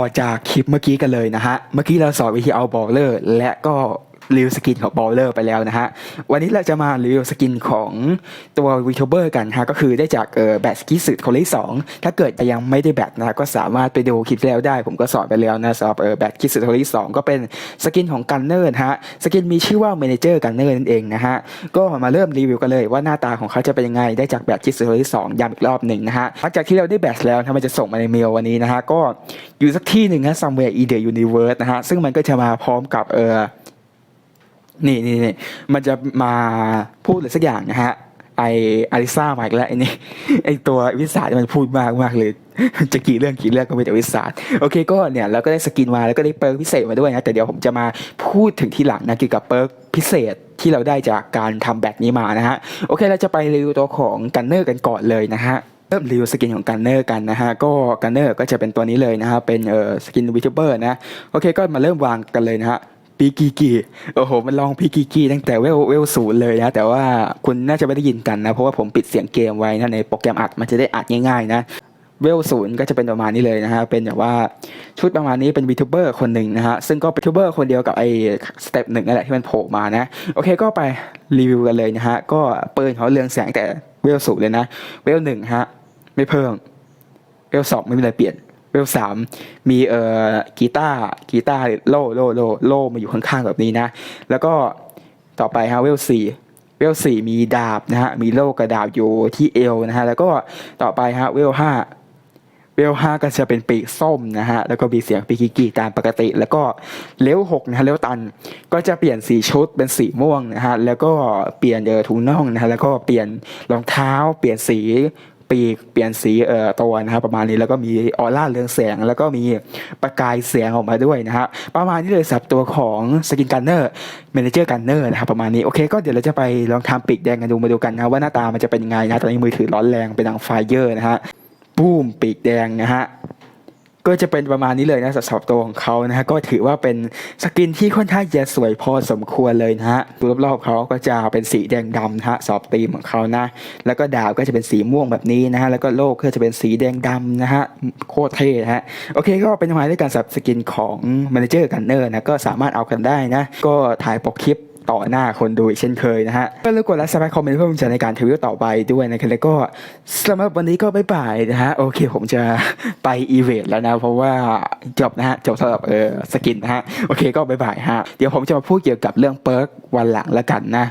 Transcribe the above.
่อจากคลิปเมื่อกี้กันเลยนะฮะ เมื่อกี้เราสอนวิธีเอาบอลเลอร์ และก็ รีวิวสกินของบอลเลอร์ไปแล้วนะฮะ วันนี้เราจะมารีวิวสกินของตัววีทูเบอร์กันฮะ ก็คือได้จากเออแบทสกิสึคนที่สองถ้าเกิดยังไม่ได้แบตนะก็สามารถไปดูคลิปแล้วได้ ผมก็สอนไปแล้วนะสำหรับเออแบทสกิสึคนที่สองก็เป็นสกินของกันเนอร์ฮะ สกินมีชื่อว่าเมนเจอร์กันเนอร์นั่นเองนะฮะ ก็มาเริ่มรีวิวกันเลยว่าหน้าตาของเขาจะเป็นยังไง ได้จากแบตคิสุดตัวที่สองย้ำอีกรอบหนึ่งนะฮะ หลังจากที่เราได้แบตแล้วนะมันจะส่งมาในเมลวันนี้นะฮะ ก็อยู่สักที่หนึ่งนะ somewhere in the universe นะฮะ ซึ่งมันก็จะมาพร้อมกับเออ นี่นี่นี่มันจะมาพูดอะไรสักอย่างนะฮะ ไออาริซ่ามาอีกแล้วไอนี่ไอตัววิสามันพูดมากมากเลย จะกี่เรื่องกี่เรื่องก็ไม่แต่วิสาโอเคก็เนี่ยเราก็ได้สกินมาแล้วก็ได้เปิร์กพิเศษมาด้วยนะ แต่เดี๋ยวผมจะมาพูดถึงทีหลังนะเกี่ยวกับเปิร์กพิเศษที่เราได้จากการทำแบบนี้มานะฮะ โอเคเราจะไปรีวิวตัวของกันเนอร์กันก่อนเลยนะฮะเริ่มรีวิวสกินของกันเนอร์กันนะฮะ ก็กันเนอร์ก็จะเป็นตัวนี้เลยนะฮะ เป็นเอ่อสกินวิทูเบอร์นะ โอเคก็มาเริ่มวางกันเลยนะฮะ ปีกีกีโอ้โห มันลองปีกีกีตั้งแต่เวลเวลศูนย์เลยนะ แต่ว่าคุณน่าจะไม่ได้ยินกันนะ เพราะว่าผมปิดเสียงเกมไว้นะในโปรแกรมอัดมันจะได้อัดง่ายๆนะเวลศูนย์ก็จะเป็นประมาณนี้เลยนะฮะ เป็นแบบว่าชุดประมาณนี้เป็นวีทูเบอร์คนหนึ่งนะฮะ ซึ่งก็เป็นทูเบอร์คนเดียวกับไอ้สเต็ปหนึ่งนั่นแหละที่มันโผล่มานะ โอเคก็ไปรีวิวกันเลยนะฮะ ก็ปืนเขาเรืองแสงแต่เวลศูนย์เลยนะ เวลหนึ่งฮะ ไม่เพิ่ม เวลสองไม่มีอะไรเปลี่ยน เวลสามมีเอ่อกีตาร์กีตาร์โล่โล่โล่โล่มาอยู่ข้างๆแบบนี้นะ แล้วก็ต่อไปฮะเวลสี่เวลสี่มีดาบนะฮะมีโล่กระดาบอยู่ที่เอวนะฮะแล้วก็ต่อไปฮะเวลห้าเวลห้าก็จะเป็นปีกส้มนะฮะแล้วก็มีเสียงปีกิกีตามปกติ แล้วก็เลวหกนะฮะเลวตันก็จะเปลี่ยนสีชุดเป็นสีม่วงนะฮะแล้วก็เปลี่ยนเออถุงน่องนะฮะแล้วก็เปลี่ยนรองเท้า เปลี่ยนสี ปีกเปลี่ยนสีเอ่อตัวนะครับประมาณนี้แล้วก็มีออร่าเรืองแสง แล้วก็มีประกายแสงออกมาด้วยนะฮะประมาณนี้เลยสับตัวของสกินกันเนอร์เมนเจอร์กันเนอร์นะครับประมาณนี้โอเคก็เดี๋ยวเราจะไปลองทำปีกแดงกันดูมาดูกันนะว่าหน้าตามันจะเป็นยังไงนะตอนนี้มือถือร้อนแรงเป็นดังไฟเยอร์นะฮะบูมปีกแดงนะฮะ ก็จะเป็นประมาณนี้เลยนะสำหรับตัวของเขานะฮะก็ถือว่าเป็นสกินที่ค่อนข้างจะสวยพอสมควรเลยนะฮะรอบๆเขาก็จะเป็นสีแดงดำนะฮะสอบตีมของเขานะ แล้วก็ดาวก็จะเป็นสีม่วงแบบนี้นะฮะแล้วก็โลกก็จะเป็นสีแดงดำนะฮะโคตรเท่ฮะโอเคก็เป็นประมาณด้วยการสับสกินของ Manager Gunner นะก็สามารถเอากันได้นะ ก็ถ่ายปกคลิป ต่อหน้าคนดูอีกเช่นเคยนะฮะก็รบกวนและสมัครคอมเมนต์เพื่อเป็นกำลังใจในการทวิตต่อไปด้วยนะครับแล้วก็สำหรับวันนี้ก็บ๊ายบายนะฮะโอเคผมจะไปอีเวนต์แล้วนะ เพราะว่าจบนะฮะจบสำหรับเออสกินนะฮะโอเคก็บ๊ายบายฮะเดี๋ยวผมจะมาพูดเกี่ยวกับเรื่องเปิร์กวันหลังแล้วกันนะ